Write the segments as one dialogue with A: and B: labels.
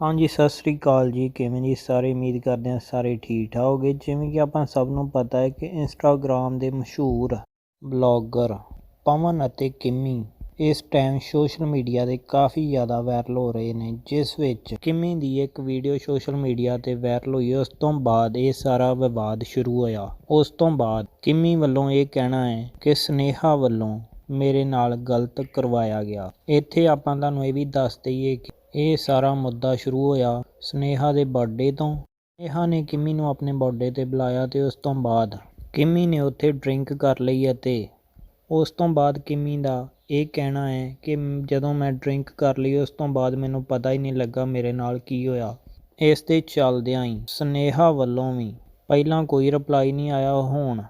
A: ਹਾਂਜੀ, ਸਤਿ ਸ੍ਰੀ ਅਕਾਲ ਜੀ। ਕਿਵੇਂ ਜੀ ਸਾਰੇ? ਉਮੀਦ ਕਰਦੇ ਹਾਂ ਸਾਰੇ ਠੀਕ ਠਾਕ ਹੋਗੇ ਜਿਵੇਂ ਕਿ ਆਪਾਂ ਸਭ ਨੂੰ ਪਤਾ ਹੈ ਕਿ ਇੰਸਟਾਗ੍ਰam ਦੇ ਮਸ਼ਹੂਰ ਬਲੌਗਰ ਪਵਨ ਅਤੇ ਕਿਮੀ ਇਸ ਟਾਈਮ ਸੋਸ਼ਲ ਮੀਡੀਆ ਦੇ ਕਾਫੀ ਜ਼ਿਆਦਾ ਵਾਇਰਲ ਹੋ ਰਹੇ ਨੇ, ਜਿਸ ਵਿੱਚ ਕਿਮੀ ਦੀ ਇੱਕ ਵੀਡੀਓ ਸੋਸ਼ਲ ਮੀਡੀਆ ਤੇ ਵਾਇਰਲ ਹੋਈ ਉਸ ਤੋਂ ਬਾਅਦ ਇਹ ਸਾਰਾ ਵਿਵਾਦ ਸ਼ੁਰੂ ਹੋਇਆ। ਉਸ ਤੋਂ ਬਾਅਦ ਕਿਮੀ ਵੱਲੋਂ ਇਹ ਕਹਿਣਾ ਹੈ ਕਿ ਸਨੇਹਾ ਵੱਲੋਂ ਮੇਰੇ ਨਾਲ ਗਲਤ ਕਰਵਾਇਆ ਗਿਆ। ਇੱਥੇ ਆਪਾਂ ਤੁਹਾਨੂੰ ਇਹ ਵੀ ਦੱਸ ਦਈਏ ਕਿ ਇਹ ਸਾਰਾ ਮੁੱਦਾ ਸ਼ੁਰੂ ਹੋਇਆ ਸਨੇਹਾ ਦੇ ਬਰਥਡੇ ਤੋਂ। ਸਨੇਹਾ ਨੇ ਕਿਮੀ ਨੂੰ ਆਪਣੇ ਬਰਥਡੇ ਤੇ ਬੁਲਾਇਆ ਤੇ ਉਸ ਤੋਂ ਬਾਅਦ ਕਿਮੀ ਨੇ ਉੱਥੇ ਡਰਿੰਕ ਕਰ ਲਈ ਅਤੇ ਉਸ ਤੋਂ ਬਾਅਦ ਕਿਮੀ ਦਾ ਇਹ ਕਹਿਣਾ ਹੈ ਕਿ ਜਦੋਂ ਮੈਂ ਡਰਿੰਕ ਕਰ ਲਈ, ਉਸ ਤੋਂ ਬਾਅਦ ਮੈਨੂੰ ਪਤਾ ਹੀ ਨਹੀਂ ਲੱਗਾ ਮੇਰੇ ਨਾਲ ਕੀ ਹੋਇਆ। ਇਸ ਦੇ ਚੱਲਦਿਆਂ ਹੀ ਸਨੇਹਾ ਵੱਲੋਂ ਵੀ ਪਹਿਲਾਂ ਕੋਈ ਰਿਪਲਾਈ ਨਹੀਂ ਆਇਆ ਹੋਣ।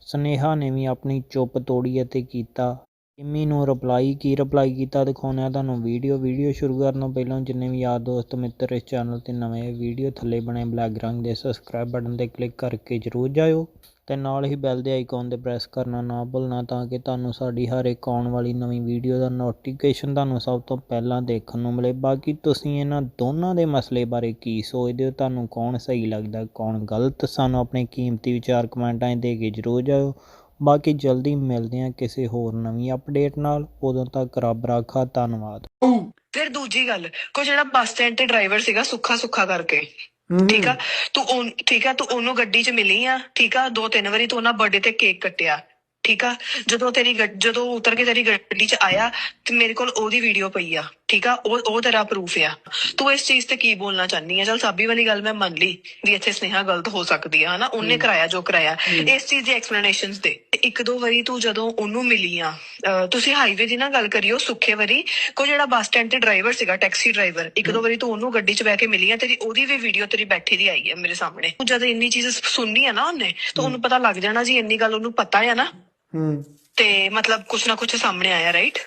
A: ਸਨੇਹਾ ਨੇ ਵੀ ਆਪਣੀ ਚੁੱਪ ਤੋੜੀ ਅਤੇ ਕੀਤਾ ਕਿੰਮੀ ਨੂੰ ਰਿਪਲਾਈ ਕੀ ਰਿਪਲਾਈ ਕੀਤਾ ਦਿਖਾਉਂਦੇ ਹਾਂ ਤੁਹਾਨੂੰ ਵੀਡੀਓ ਵੀਡੀਓ ਸ਼ੁਰੂ ਕਰਨ ਤੋਂ ਪਹਿਲਾਂ ਜਿੰਨੇ ਵੀ ਯਾਰ ਦੋਸਤ ਮਿੱਤਰ ਇਸ ਚੈਨਲ ਤੇ ਨਵੇਂ ਵੀਡੀਓ ਥੱਲੇ ਬਣੇ ਬਲੈਕ ਰੰਗ ਦੇ ਸਬਸਕ੍ਰਾਈਬ ਬਟਨ ਤੇ ਕਲਿੱਕ ਕਰਕੇ ਜਰੂਰ ਜਾਇਓ ਤੇ ਨਾਲ ਹੀ ਬੈਲ ਦੇ ਆਈਕਨ ਤੇ ਪ੍ਰੈਸ ਕਰਨਾ ਨਾ ਭੁੱਲਣਾ ਤਾਂ ਕਿ ਤੁਹਾਨੂੰ ਸਾਡੀ ਹਰ ਇੱਕ ਆਉਣ ਵਾਲੀ ਨਵੀਂ ਵੀਡੀਓ ਦਾ ਨੋਟੀਫਿਕੇਸ਼ਨ ਤੁਹਾਨੂੰ ਸਭ ਤੋਂ ਪਹਿਲਾਂ ਦੇਖਣ ਨੂੰ ਮਿਲੇ। ਬਾਕੀ ਤੁਸੀਂ ਇਹਨਾਂ ਦੋਨਾਂ ਦੇ ਮਸਲੇ ਬਾਰੇ ਕੀ ਸੋਚਦੇ ਹੋ, ਤੁਹਾਨੂੰ ਕੌਣ ਸਹੀ ਲੱਗਦਾ, ਕੌਣ ਗਲਤ? ਸਾਨੂੰ ਆਪਣੇ ਕੀਮਤੀ ਵਿਚਾਰ ਕਮੈਂਟਾਂ 'ਚ ਦੇ ਕੇ ਜਰੂਰ ਜਾਇਓ। ਬਾਕੀ ਜਲਦੀ ਮਿਲਦੇ ਹਾਂ ਕਿਸੇ ਹੋਰ ਨਵੀਂ ਅਪਡੇਟ ਨਾਲ। ਉਦੋਂ ਤੱਕ ਰੱਬ ਰਾਖਾ ਧੰਨਵਾਦ।
B: ਫਿਰ ਦੂਜੀ ਗੱਲ ਕੋਈ ਜਿਹੜਾ ਬੱਸ ਸਟੈਂਡ ਤੇ ਡਰਾਈਵਰ ਸੀਗਾ ਸੁੱਖਾ ਸੁੱਖਾ ਕਰਕੇ। ਠੀਕ ਆ? ਤੂੰ ਉਹ ਠੀਕ ਆ? ਤੂੰ ਉਹਨੂੰ ਗੱਡੀ 'ਚ ਮਿਲੀ ਆ ਠੀਕ ਆ? ਦੋ ਤਿੰਨ ਵਾਰੀ ਤੂੰ ਉਹਨਾਂ ਬਰਥਡੇ ਤੇ ਕੇਕ ਕੱਟਿਆ ਠੀਕ ਆ? ਜਦੋਂ ਤੇਰੀ ਜਦੋਂ ਉਤਰ ਕੇ ਤੇਰੀ ਗੱਡੀ 'ਚ ਆਇਆ ਤੇ ਮੇਰੇ ਕੋਲ ਉਹਦੀ ਵੀਡੀਓ ਪਈ ਆ ਠੀਕ ਆ? ਉਹ ਉਹ ਤੇਰਾ ਪ੍ਰੂਫ ਆ। ਤੂੰ ਇਸ ਚੀਜ਼ ਤੇ ਕੀ ਬੋਲਣਾ ਚਾਹਨੀ ਆ? ਚਲ ਸਾਬੀ ਵਾਲੀ ਗੱਲ ਮੈਂ ਮੰਨ ਲਈ ਵੀ ਇੱਥੇ ਸਨੇਹਾ ਗਲਤ ਹੋ ਸਕਦੀ ਆ ਹਨਾ? ਉਹਨੇ ਕਰਾਇਆ ਜੋ ਕਰਾਇਆ। ਇਸ ਚੀਜ਼ ਦੀ ਐਕਸਪਲੇਨੇਸ਼ਨਸ ਦੇ। ਇੱਕ ਦੋ ਵਾਰੀ ਤੂੰ ਜਦੋਂ ਉਹਨੂੰ ਮਿਲੀ ਆ ਤੁਸੀਂ ਹਾਈਵੇ ਦੀ ਨਾ ਗੱਲ ਕਰਿਓ ਸੁੱਖੇ ਵਾਰੀ ਕੋਈ ਜਿਹੜਾ ਬੱਸ ਸਟੈਂਡ ਤੇ ਡਰਾਈਵਰ ਸੀਗਾ ਟੈਕਸੀ ਡਰਾਈਵਰ ਇੱਕ ਦੋ ਵਾਰੀ ਤੂੰ ਉਹਨੂੰ ਗੱਡੀ 'ਚ ਬਹਿ ਕੇ ਮਿਲੀ ਆ ਤੇਰੀ ਉਹਦੀ ਵੀ ਵੀਡੀਓ ਤੇਰੀ ਬੈਠੀ ਦੀ ਆਈ ਹੈ ਮੇਰੇ ਸਾਹਮਣੇ। ਤੂੰ ਜਦ ਇੰਨੀ ਚੀਜ਼ ਸੁਣਨੀ ਆ ਨਾ ਉਹਨੇ ਤਾਂ ਉਹਨੂੰ ਪਤਾ ਲੱਗ ਜਾਣਾ ਜੀ ਇੰਨੀ ਗੱਲ ਉਹਨੂੰ ਪਤਾ ਆ ਨਾ।
C: ਹੂੰ।
B: ਤੇ ਮਤਲਬ ਕੁਛ ਨਾ ਕੁਛ ਸਾਹਮਣੇ ਆਇਆ ਰਾਈਟ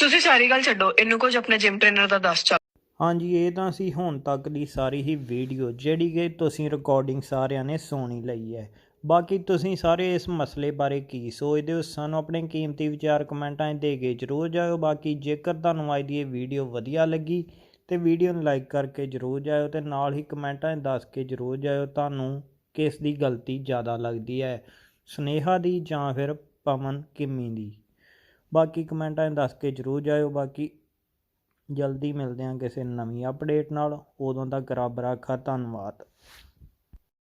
B: ਤੁਸੀਂ ਸਾਰੀ ਗੱਲ ਛੱਡੋ ਇਹਨੂੰ ਕੁਝ ਆਪਣੇ ਜਿਮ ਟ੍ਰੇਨਰ ਦਾ ਦੱਸ ਚੱਲ
A: ਹਾਂਜੀ ਇਹ ਤਾਂ ਸੀ ਹੁਣ ਤੱਕ ਦੀ ਸਾਰੀ ਹੀ ਵੀਡੀਓ ਜਿਹੜੀ ਕਿ ਤੁਸੀਂ ਰਿਕਾਰਡਿੰਗ ਸਾਰਿਆਂ ਨੇ ਸੁਣੀ ਲਈ ਹੈ। ਬਾਕੀ ਤੁਸੀਂ ਸਾਰੇ ਇਸ ਮਸਲੇ ਬਾਰੇ ਕੀ ਸੋਚਦੇ ਹੋ, ਸਾਨੂੰ ਆਪਣੇ ਕੀਮਤੀ ਵਿਚਾਰ ਕਮੈਂਟਾਂ 'ਚ ਦੇ ਕੇ ਜਰੂਰ ਜਾਇਓ। ਬਾਕੀ ਜੇਕਰ ਤੁਹਾਨੂੰ ਅੱਜ ਦੀ ਇਹ ਵੀਡੀਓ ਵਧੀਆ ਲੱਗੀ ਤੇ ਵੀਡੀਓ ਨੂੰ ਲਾਈਕ ਕਰਕੇ ਜਰੂਰ ਜਾਇਓ ਤੇ ਨਾਲ ਹੀ ਕਮੈਂਟਾਂ 'ਚ ਦੱਸ ਕੇ ਜਰੂਰ ਜਾਇਓ, ਤੁਹਾਨੂੰ ਕਿਸ ਦੀ ਗਲਤੀ ਜ਼ਿਆਦਾ ਲੱਗਦੀ ਹੈ, ਸਨੇਹਾ ਦੀ ਜਾਂ ਫਿਰ ਪਵਨ ਕਿੰਮੀ ਦੀ। ਬਾਕੀ ਕਮੈਂਟਾਂ 'ਚ ਦੱਸ ਕੇ ਜਰੂਰ ਜਾਇਓ। ਬਾਕੀ ਜਲਦੀ ਮਿਲਦੇ ਹਾਂ ਕਿਸੇ ਨਵੀਂ ਅਪਡੇਟ ਨਾਲ। ਉਦੋਂ ਤੱਕ ਰੱਬ ਰਾਖਾ, ਧੰਨਵਾਦ।